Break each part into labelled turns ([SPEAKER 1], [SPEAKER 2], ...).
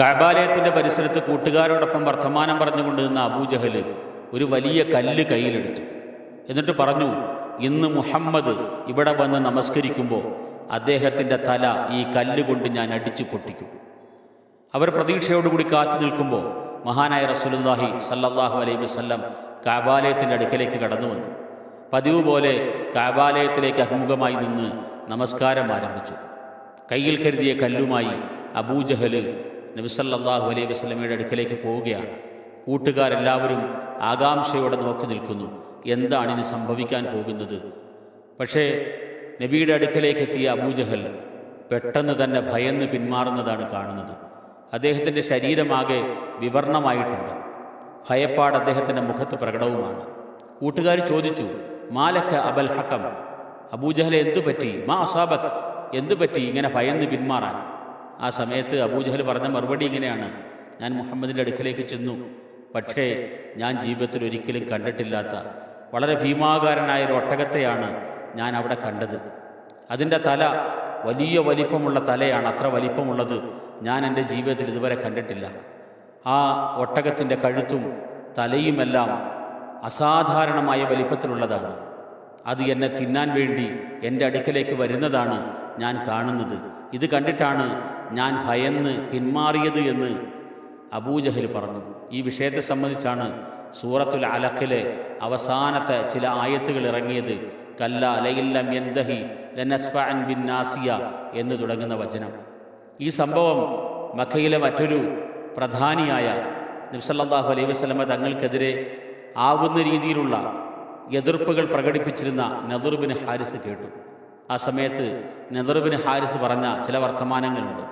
[SPEAKER 1] കഅബാലയത്തിന്റെ പരിസരത്ത് കൂട്ടുകാരോടൊപ്പം വർത്തമാനം പറഞ്ഞുകൊണ്ട് നിന്ന അബൂജഹൽ ഒരു വലിയ കല്ല് കയ്യിലെടുത്തു. എന്നിട്ട് പറഞ്ഞു ഇന്ന് മുഹമ്മദ് ഇവിടെ വന്ന് നമസ്കരിക്കുമ്പോൾ അദ്ദേഹത്തിന്റെ തല ഈ കല്ല് കൊണ്ട് ഞാൻ അടിച്ചു പൊട്ടിക്കും. അവർ പ്രതീക്ഷയോടുകൂടി കാത്തു നിൽക്കുമ്പോൾ മഹാനായ റസൂലുല്ലാഹി സല്ലാഹു അലൈഹി വസല്ലം കാബാലയത്തിന്റെ അടുക്കലേക്ക് കടന്നു വന്നു. പതിവ് പോലെ കാബാലയത്തിലേക്ക് അഭിമുഖമായി നിന്ന് നമസ്കാരം ആരംഭിച്ചു. കയ്യിൽ കരുതിയ കല്ലുമായി അബൂജഹൽ നബിസല്ലാഹു അലൈഹി വസ്ലമയുടെ അടുക്കലേക്ക് പോവുകയാണ്. കൂട്ടുകാരെല്ലാവരും ആകാംക്ഷയോടെ നോക്കി നിൽക്കുന്നു. എന്താണ് ഇനി സംഭവിക്കാൻ പോകുന്നത്? പക്ഷേ നബിയുടെ അടുക്കലേക്ക് എത്തിയ അബൂജഹൽ പെട്ടെന്ന് തന്നെ ഭയന്ന് പിന്മാറുന്നതാണ് കാണുന്നത്. അദ്ദേഹത്തിന്റെ ശരീരമാകെ വിവർണമായിട്ടുണ്ട്. ഭയപ്പാട് അദ്ദേഹത്തിന്റെ മുഖത്ത് പ്രകടവുമാണ്. കൂട്ടുകാർ ചോദിച്ചു മാലക്ക അബൽ ഹക്കം അബൂജഹലെ എന്തു പറ്റി മാ അസാബക്? എന്തു പറ്റി ഇങ്ങനെ ഭയന്ന് പിന്മാറാൻ? ആ സമയത്ത് അബൂജഹൽ പറഞ്ഞ മറുപടി ഇങ്ങനെയാണ്. ഞാൻ മുഹമ്മദിന്റെ അടുക്കലേക്ക് ചെന്നു. പക്ഷേ ഞാൻ ജീവിതത്തിൽ ഒരിക്കലും കണ്ടിട്ടില്ലാത്ത വളരെ ഭീമാകാരനായ ഒരു ഒട്ടകത്തെയാണ് ഞാൻ അവിടെ കണ്ടത്. അതിന്റെ തല വലിയ വലിപ്പമുള്ള തലയാണ്. അത്ര വലിപ്പമുള്ളത് ഞാൻ എന്റെ ജീവിതത്തിൽ ഇതുവരെ കണ്ടിട്ടില്ല. ആ ഒട്ടകത്തിന്റെ കഴുത്തും തലയുമെല്ലാം അസാധാരണമായ വലിപ്പത്തിലുള്ളതാണ്. അത് എന്നെ തിന്നാൻ വേണ്ടി എന്റെ അടുക്കലേക്ക് വരുന്നതാണ് ഞാൻ കാണുന്നത്. ഇത് കണ്ടിട്ടാണ് ഞാൻ ഭയന്ന് പിന്മാറിയത് എന്ന് അബൂജഹൽ പറഞ്ഞു. ഈ വിഷയത്തെ സംബന്ധിച്ചാണ് സൂറത്തുൽ അലഖിലെ അവസാനത്തെ ചില ആയത്തുകൾ ഇറങ്ങിയത്. കല്ല ലയില്ലം ലനസ്ഫഅൻ ബിൻ നാസിയ എന്ന് തുടങ്ങുന്ന വചനം. ഈ സംഭവം മക്കയിലെ മറ്റൊരു പ്രധാനിയായ നിബ്സല്ലാഹു അലൈഹി വസ്ലമ തങ്ങൾക്കെതിരെ ആവുന്ന രീതിയിലുള്ള എതിർപ്പുകൾ പ്രകടിപ്പിച്ചിരുന്ന ബിൻ ഹാരിസ് കേട്ടു. ആ സമയത്ത് നദറുബിന് ഹാരിസ് പറഞ്ഞ ചില വർത്തമാനങ്ങളുണ്ട്.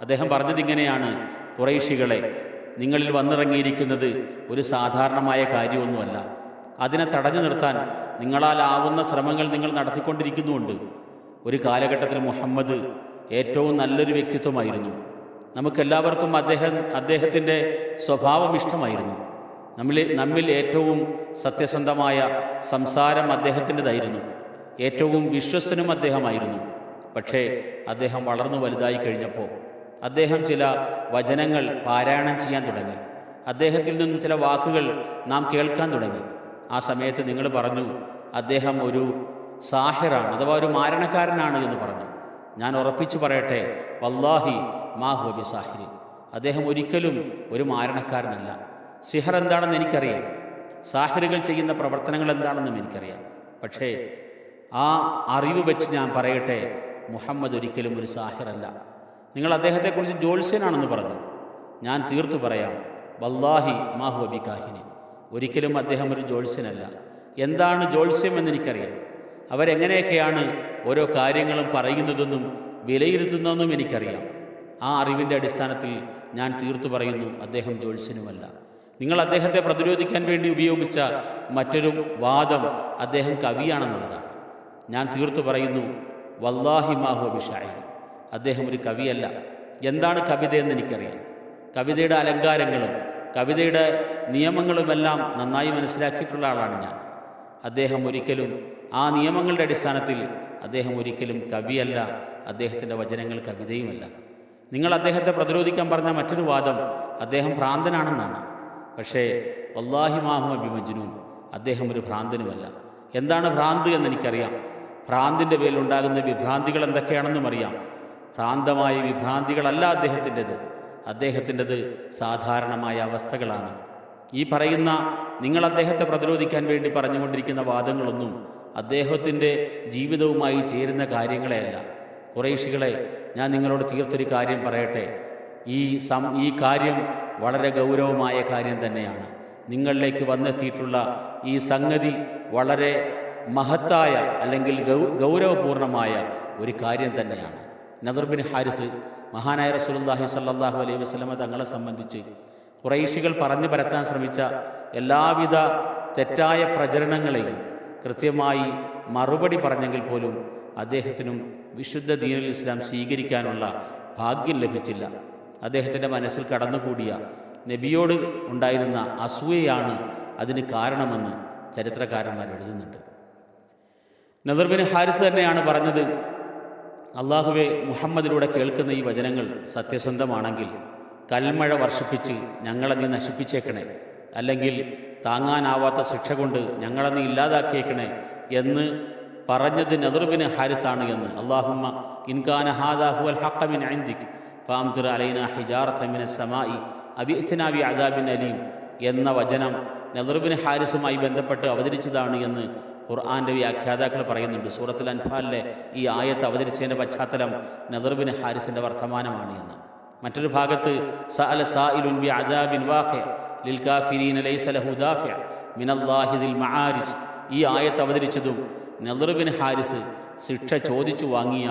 [SPEAKER 1] അദ്ദേഹം പറഞ്ഞത് ഇങ്ങനെയാണ് കുറേശികളെ നിങ്ങളിൽ വന്നിറങ്ങിയിരിക്കുന്നത് ഒരു സാധാരണമായ കാര്യമൊന്നുമല്ല. അതിനെ തടഞ്ഞു നിർത്താൻ നിങ്ങളാലാവുന്ന ശ്രമങ്ങൾ നിങ്ങൾ നടത്തിക്കൊണ്ടിരിക്കുന്നുമുണ്ട്. ഒരു കാലഘട്ടത്തിൽ മുഹമ്മദ് ഏറ്റവും നല്ലൊരു വ്യക്തിത്വമായിരുന്നു. നമുക്കെല്ലാവർക്കും അദ്ദേഹം അദ്ദേഹത്തിന്റെ സ്വഭാവം ഇഷ്ടമായിരുന്നു. നമ്മിൽ നമ്മിൽ ഏറ്റവും സത്യസന്ധമായ സംസാരം അദ്ദേഹത്തിന്റെതായിരുന്നു. ഏറ്റവും വിശ്വസ്തനും അദ്ദേഹമായിരുന്നു. പക്ഷേ അദ്ദേഹം വളർന്നു വലുതായി കഴിഞ്ഞപ്പോൾ അദ്ദേഹം ചില വചനങ്ങൾ പാരായണം ചെയ്യാൻ തുടങ്ങി. അദ്ദേഹത്തിൽ നിന്നും ചില വാക്കുകൾ നാം കേൾക്കാൻ തുടങ്ങി. ആ സമയത്ത് നിങ്ങൾ പറഞ്ഞു അദ്ദേഹം ഒരു സാഹിറാണ് അഥവാ ഒരു മാരണക്കാരനാണ് എന്ന് പറഞ്ഞു. ഞാൻ ഉറപ്പിച്ചു പറയട്ടെ വല്ലാഹി മാഹുബി സാഹിരി അദ്ദേഹം ഒരിക്കലും ഒരു മാരണക്കാരനല്ല. സിഹർ എന്താണെന്ന് എനിക്കറിയാം. സാഹിറുകൾ ചെയ്യുന്ന പ്രവർത്തനങ്ങൾ എന്താണെന്നും എനിക്കറിയാം. പക്ഷേ ആ അറിവ് വെച്ച് ഞാൻ പറയട്ടെ മുഹമ്മദ് ഒരിക്കലും ഒരു സാഹിറല്ല. നിങ്ങൾ അദ്ദേഹത്തെക്കുറിച്ച് ജ്യോത്സ്യനാണെന്ന് പറഞ്ഞു. ഞാൻ തീർത്തു പറയാം വല്ലാഹി മാഹു അബി കാഹിനി ഒരിക്കലും അദ്ദേഹം ഒരു ജ്യോത്സ്യനല്ല എന്താണ് ജ്യോത്സ്യം എന്നെനിക്കറിയാം. അവരെങ്ങനെയൊക്കെയാണ് ഓരോ കാര്യങ്ങളും പറയുന്നതെന്നും വിലയിരുത്തുന്നതെന്നും എനിക്കറിയാം. ആ അറിവിന്റെ അടിസ്ഥാനത്തിൽ ഞാൻ തീർത്തു പറയുന്നു അദ്ദേഹം ജ്യോത്സ്യനുമല്ല നിങ്ങൾ അദ്ദേഹത്തെ പ്രതിരോധിക്കാൻ വേണ്ടി ഉപയോഗിച്ച മറ്റൊരു വാദം അദ്ദേഹം കവിയാണെന്നുള്ളതാണ്. ഞാൻ തീർത്തു പറയുന്നു വല്ലാഹി മാഹു അഭിഷായി അദ്ദേഹം ഒരു കവിയല്ല. എന്താണ് കവിത എന്ന് എനിക്കറിയാം. കവിതയുടെ അലങ്കാരങ്ങളും കവിതയുടെ നിയമങ്ങളുമെല്ലാം നന്നായി മനസ്സിലാക്കിയിട്ടുള്ള ആളാണ് ഞാൻ. അദ്ദേഹം ഒരിക്കലും ആ നിയമങ്ങളുടെ അടിസ്ഥാനത്തിൽ അദ്ദേഹം ഒരിക്കലും കവിയല്ല അദ്ദേഹത്തിന്റെ വചനങ്ങൾ കവിതയുമല്ല. നിങ്ങൾ അദ്ദേഹത്തെ പ്രതിരോധിക്കാൻ പറഞ്ഞ മറ്റൊരു വാദം അദ്ദേഹം ഭ്രാന്തനാണെന്നാണ്. പക്ഷേ വല്ലാഹി മാഹു അഭിമജ്നു അദ്ദേഹം ഒരു ഭ്രാന്തനുമല്ല. എന്താണ് ഭ്രാന്ത് എന്ന് എനിക്കറിയാം. ഭ്രാന്തിന്റെ പേരിലുണ്ടാകുന്ന വിഭ്രാന്തികൾ എന്തൊക്കെയാണെന്നും അറിയാം. ഭ്രാന്തമായ വിഭ്രാന്തികളല്ല അദ്ദേഹത്തിന്റെത്. അദ്ദേഹത്തിന്റെത് സാധാരണമായ അവസ്ഥകളാണ്. ഈ പറയുന്ന നിങ്ങൾ അദ്ദേഹത്തെ പ്രതിരോധിക്കാൻ വേണ്ടി പറഞ്ഞുകൊണ്ടിരിക്കുന്ന വാദങ്ങളൊന്നും അദ്ദേഹത്തിന്റെ ജീവിതവുമായി ചേരുന്ന കാര്യങ്ങളെയല്ല. കുറേശികളെ ഞാൻ നിങ്ങളോട് തീർത്തൊരു കാര്യം പറയട്ടെ. ഈ സം ഈ കാര്യം വളരെ ഗൗരവമായ കാര്യം തന്നെയാണ്. നിങ്ങളിലേക്ക് വന്നെത്തിയിട്ടുള്ള ഈ സംഗതി വളരെ മഹത്തായ അല്ലെങ്കിൽ ഗൗരവപൂർണമായ ഒരു കാര്യം തന്നെയാണ്. നദർബിൻ ഹാരിസ് മഹാനായ റസൂലുള്ളാഹി സല്ലാഹു അലൈഹി വസ്ലമ തങ്ങളെ സംബന്ധിച്ച് കുറേശികൾ പറഞ്ഞു പരത്താൻ ശ്രമിച്ച എല്ലാവിധ തെറ്റായ പ്രചരണങ്ങളെയും കൃത്യമായി മറുപടി പറഞ്ഞെങ്കിൽ പോലും അദ്ദേഹത്തിനും വിശുദ്ധ ദീനുൽ ഇസ്ലാം സ്വീകരിക്കാനുള്ള ഭാഗ്യം ലഭിച്ചില്ല. അദ്ദേഹത്തിന്റെ മനസ്സിൽ കടന്നുകൂടിയ നബിയോട് ഉണ്ടായിരുന്ന അസൂയയാണ് അതിന് കാരണമെന്ന് ചരിത്രകാരന്മാർ എഴുതുന്നുണ്ട്. നദർബിൻ ഹാരിസ് തന്നെയാണ് പറഞ്ഞത്. അള്ളാഹുവെ മുഹമ്മദിലൂടെ കേൾക്കുന്ന ഈ വചനങ്ങൾ സത്യസന്ധമാണെങ്കിൽ കൽമഴ വർഷിപ്പിച്ച് ഞങ്ങളെ നീ നശിപ്പിച്ചേക്കണേ. അല്ലെങ്കിൽ താങ്ങാനാവാത്ത ശിക്ഷ കൊണ്ട് ഞങ്ങളെ നീ ഇല്ലാതാക്കിയേക്കണേ എന്ന് പറഞ്ഞത് ഹാരിസ് ഹാരിസാണ് എന്ന്. അള്ളാഹുമ്മ ഇൻകാന ഹാദാഹുൽ ഹക്കമിൻ ഐന്ദിക് ഫാംതുർ അലൈന ഹിജാറത്തമിന സമായി അബിഅത്തിനാബി അദാബിൻ അലീം എന്ന വചനം നദർബിന് ഹാരിസുമായി ബന്ധപ്പെട്ട് അവതരിച്ചതാണ് എന്ന് ഖുർആന്റെ വ്യാഖ്യാതാക്കൾ പറയുന്നുണ്ട് സൂറത്തുൽ അൻഫാലിലെ ഈ ആയത്ത് അവതരിച്ചതിന്റെ പശ്ചാത്തലം നദർബിൻ ഹാരിസിന്റെ വർത്തമാനമാണ് എന്ന്. മറ്റൊരു ഭാഗത്ത് സഅല ബി അദാബിൻ ലിൽ കാഫിരീന ലൈസ ലഹു ഈ ആയത്ത് അവതരിച്ചതും നദർബിൻ ഹാരിസ് ശിക്ഷ ചോദിച്ചു വാങ്ങിയ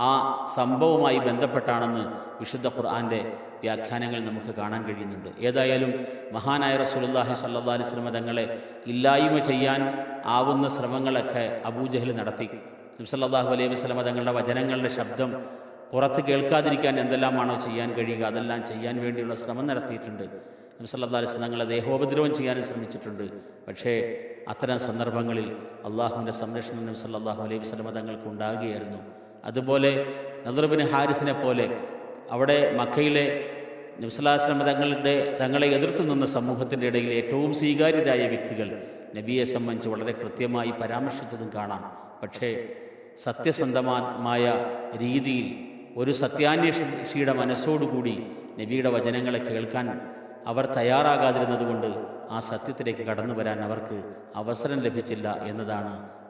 [SPEAKER 1] ആ സംഭവവുമായി ബന്ധപ്പെട്ടാണെന്ന് വിശുദ്ധ ഖുർആന്റെ വ്യാഖ്യാനങ്ങൾ നമുക്ക് കാണാൻ കഴിയുന്നുണ്ട്. ഏതായാലും മഹാനായ സല്ലല്ലാഹു അലൈഹി വസല്ലം തങ്ങളെ ഇല്ലായ്മ ചെയ്യാൻ ആവുന്ന ശ്രമങ്ങളൊക്കെ അബൂജഹൽ നടത്തി. നബ്സല്ലാഹു അലൈഹി വസല്ലം തങ്ങളുടെ വചനങ്ങളുടെ ശബ്ദം പുറത്ത് കേൾക്കാതിരിക്കാൻ എന്തെല്ലാമാണോ ചെയ്യാൻ കഴിയുക അതെല്ലാം ചെയ്യാൻ വേണ്ടിയുള്ള ശ്രമം നടത്തിയിട്ടുണ്ട്. നബ്സല്ലാ അലൈഹി വസല്ലം തങ്ങളെ ദേഹോപദ്രവം ചെയ്യാനും ശ്രമിച്ചിട്ടുണ്ട്. പക്ഷേ അത്തരം സന്ദർഭങ്ങളിൽ അള്ളാഹുവിന്റെ സംരക്ഷണം നബ്സല്ലാഹു അലൈഹി വസല്ലം തങ്ങൾക്ക് ഉണ്ടാകുകയായിരുന്നു. അതുപോലെ നദർബിൻ ഹാരിസിനെ പോലെ അവിടെ മക്കയിലെ നബ്സലാസ്ലമ തങ്ങളുടെ തങ്ങളെ എതിർത്തു നിന്ന സമൂഹത്തിന്റെ ഇടയിൽ ഏറ്റവും സ്വീകാര്യരായ വ്യക്തികൾ നബിയെ സംബന്ധിച്ച് വളരെ കൃത്യമായി പരാമർശിച്ചതും കാണാം. പക്ഷേ സത്യസന്ധമായ രീതിയിൽ ഒരു സത്യാന്വേഷിയുടെ മനസ്സോടുകൂടി നബിയുടെ വചനങ്ങളെ കേൾക്കാൻ അവർ തയ്യാറാകാതിരുന്നതുകൊണ്ട് ആ സത്യത്തിലേക്ക് കടന്നു വരാൻ അവർക്ക് അവസരം ലഭിച്ചില്ല എന്നതാണ്